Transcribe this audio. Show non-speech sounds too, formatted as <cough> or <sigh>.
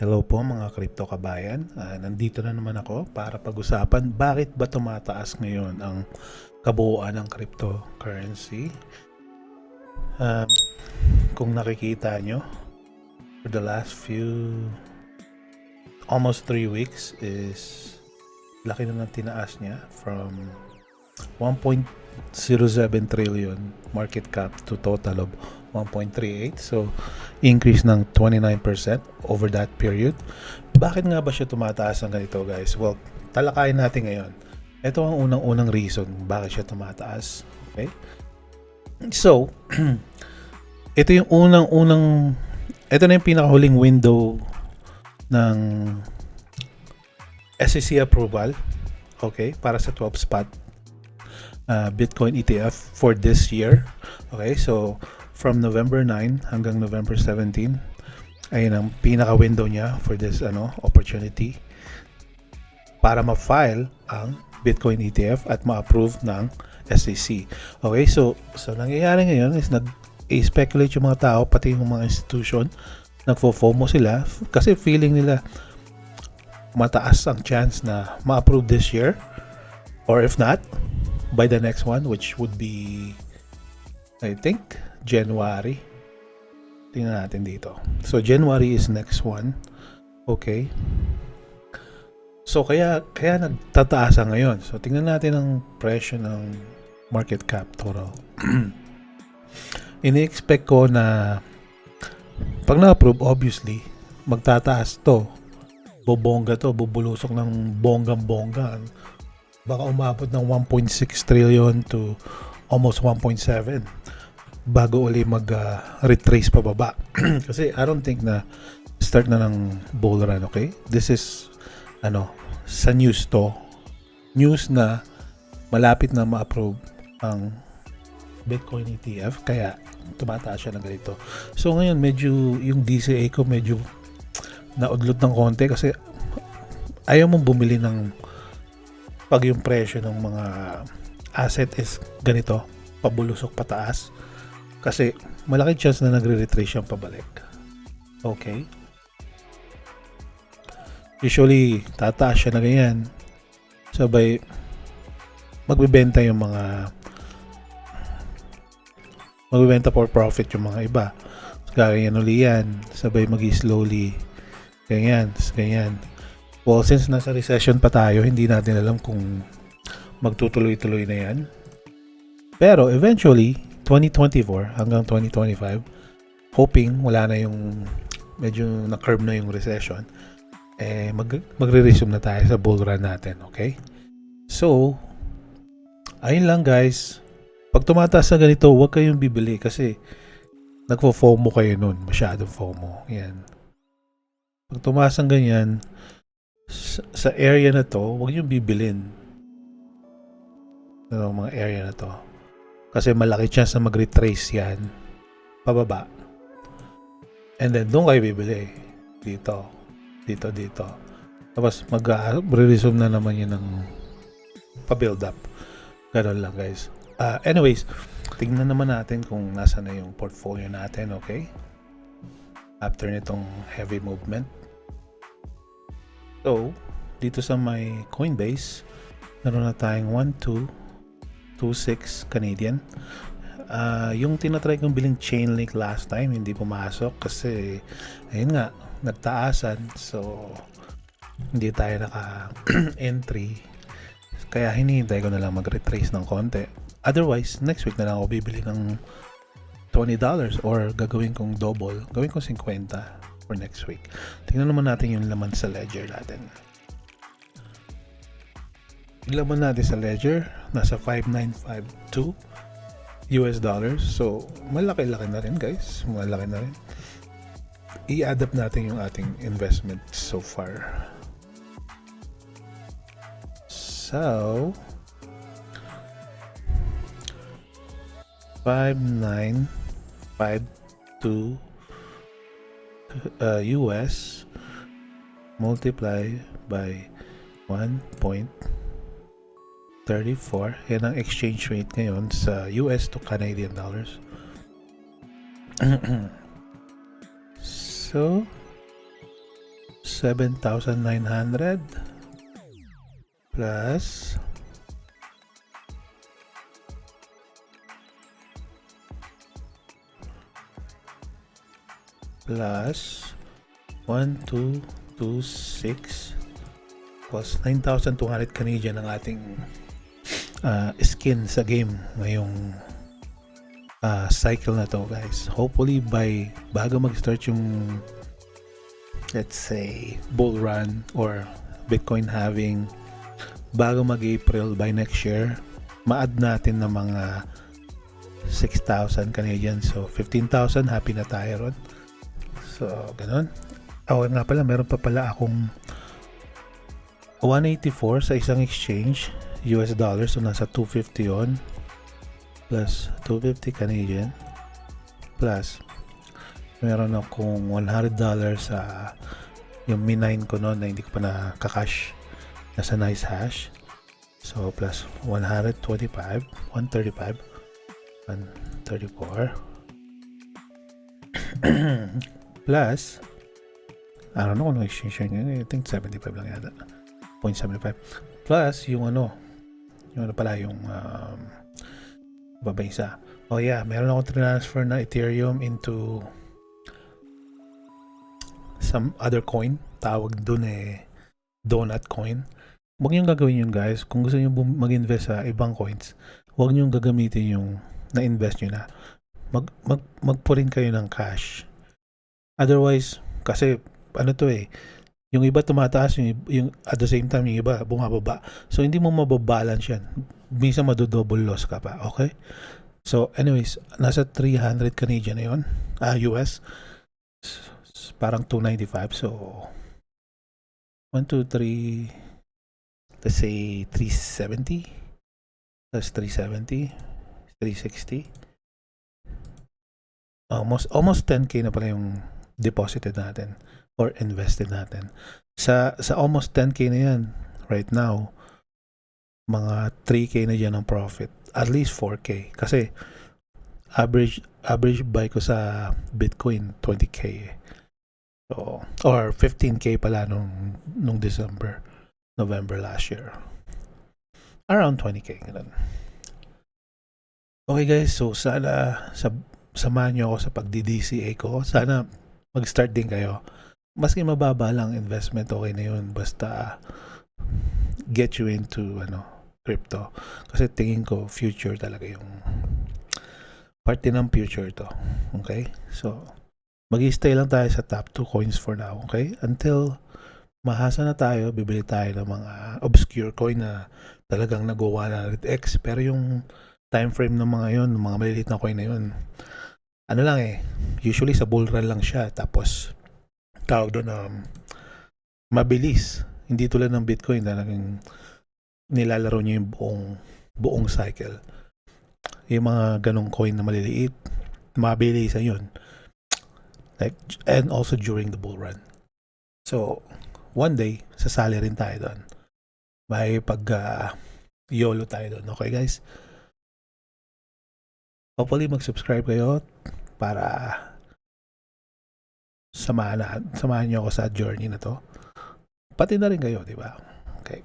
Hello po mga crypto kabayan. Ah, nandito na naman ako para pag-usapan bakit ba tumataas ngayon ang kabuuan ng cryptocurrency. Um, kung nakikita nyo, for the last few almost 3 weeks is laki na ng tinaas niya from 1.07 trillion market cap to total of 1.38 so increase ng 29% over that period. Bakit nga ba siya tumataas ng ganito guys? Well talakayin natin ngayon. Ito ang unang-unang reason bakit siya tumataas. Okay? So <clears throat> ito yung unang-unang ito na yung pinakahuling window ng SEC approval okay para sa 12 spot uh, Bitcoin ETF for this year. Okay? So from November 9 hanggang November 17 ayun ang pinaka window niya for this ano opportunity para ma-file ang Bitcoin ETF at ma-approve ng SEC. Okay, so so nangyayari ngayon is nag speculate yung mga tao pati yung mga institution. nagfo-FOMO sila kasi feeling nila mataas ang chance na ma-approve this year. Or if not by the next one which would be I think January. Tingnan natin dito. So January is next one. Okay. So kaya kaya nagtataasa ngayon. So tingnan natin ang presyo ng market cap total. <clears throat> Ini-expect ko na pag na-approve obviously magtataas to. Bobongga to. Bubulusok ng bonggang-bongga baka umabot ng 1.6 trillion to almost 1.7 bago uli mag uh, pababa. <clears throat> Kasi I don't think na start na ng bull run okay? This is ano sa news to. News na malapit na ma-approve ang Bitcoin ETF kaya tumataas siya ng ganito. So ngayon medyo yung DCA ko medyo naudlot ng konti kasi ayaw mong bumili ng pag yung presyo ng mga asset is ganito pabulusok pataas kasi malaki chance na nagre-retrace siyang pabalik. Okay. Usually tataas siya na ganyan. Sabay magbebenta yung mga magbebenta for profit yung mga iba. Ganyan uli yan. Sabay mag slowly. Ganyan ganyan. Well since nasa recession pa tayo hindi natin alam kung magtutuloy-tuloy na yan. Pero eventually 2024 hanggang 2025 hoping wala na yung medyo na-curve na yung recession eh mag magre-resume na tayo sa bull run natin okay? So ayun lang guys. Pag tumataas na ganito huwag kayong bibili kasi nagfo-FOMO kayo nun masyadong FOMO yan. Pag tumaas ang ganyan sa, sa area na to huwag yung bibilin. Ano, mga area na to kasi malaki chance na mag-retrace yan. Pababa. And then doon kayo bibili. Dito. Dito dito. Tapos mag-resume na naman yun ng pa-build up ganun lang guys. Ah, anyways tingnan naman natin kung nasa na yung portfolio natin okay? After nitong heavy movement. So dito sa may Coinbase meron na tayong 1, 2 2.6 Canadian. Ah, yung tinatry kong biling Chainlink last time hindi pumasok kasi ayun nga nagtaasan. So hindi tayo naka <clears throat> entry. Kaya hinihintay ko na lang mag-retrace ng konti. Otherwise next week na lang ako bibili ng $20 or gagawin kong double gawin kong 50 for next week. Tingnan naman natin yung laman sa ledger natin yung laman natin sa ledger nasa 5952 US dollars. So malaki-laki na rin guys. Malaki na rin. I-add up natin yung ating investment so far. So 5952 uh, US multiply by 1.34 yan ang exchange rate ngayon sa US to Canadian dollars. <clears throat> So 7,900 plus plus 1226 plus 9,200 Canadian ang ating uh, skin sa game ngayong uh, cycle na to guys. Hopefully by bago mag-start yung let's say bull run or Bitcoin having bago mag-April by next year ma-add natin ng mga 6,000 Canadian so 15,000 happy na tayo ron. So ganun. Oh nga pala meron pa pala akong 184 sa isang exchange US dollars so nasa 250 yon plus 250 Canadian plus meron akong 100 dollars sa yung minine ko noon na hindi ko pa nakakash nasa nice hash. So plus 125 135 134 plus I don't know kung ano exchange yun I think 75 lang yata 0.75 plus yung ano yung ano pala yung um, baba isa oh yeah meron akong transfer na ethereum into some other coin. Tawag dun eh donut coin. Huwag niyong gagawin yun guys. Kung gusto niyo mag-invest sa ibang coins huwag niyong gagamitin yung na-invest niyo na. Mag, mag, magpurin kayo ng cash. Otherwise kasi ano to eh yung iba tumataas yung, yung at the same time yung iba bumababa. So hindi mo mababalance yan. Minsan madodouble loss ka pa okay? So anyways nasa 300 Canadian na yun ah US parang 295 so 1 2 3 let's say 370 plus 370 360 almost almost 10k na pala yung deposited natin or invested natin. Sa sa almost 10k na yan right now mga 3k na dyan ang profit. At least 4k kasi average average buy ko sa Bitcoin 20k eh. so or 15k pala nung nung December November last year. Around 20k ganun. Okay guys. So sana sa samahan nyo ako sa pagdi-DCA ko. Sana mag-start din kayo maski mababa lang investment okay na yun. Basta get you into ano crypto. Kasi tingin ko future talaga yung parte ng future to okay? So mag-stay lang tayo sa top 2 coins for now okay? Until mahasa na tayo bibili tayo ng mga obscure coin na talagang nag-100x pero yung time frame ng mga yon ng mga maliliit na coin na yun ano lang eh usually sa bull run lang siya tapos tawag doon um, mabilis. Hindi tulad ng Bitcoin talagang nilalaro niya yung buong buong cycle. Yung mga ganong coin na maliliit, mabilis yun. Like, and also during the bull run. So, one day, sasali rin tayo doon. May pag uh, YOLO tayo doon. Okay guys? Hopefully mag-subscribe kayo para samahan, samahan niyo ako sa journey na to. Pati na rin kayo, di ba? Okay.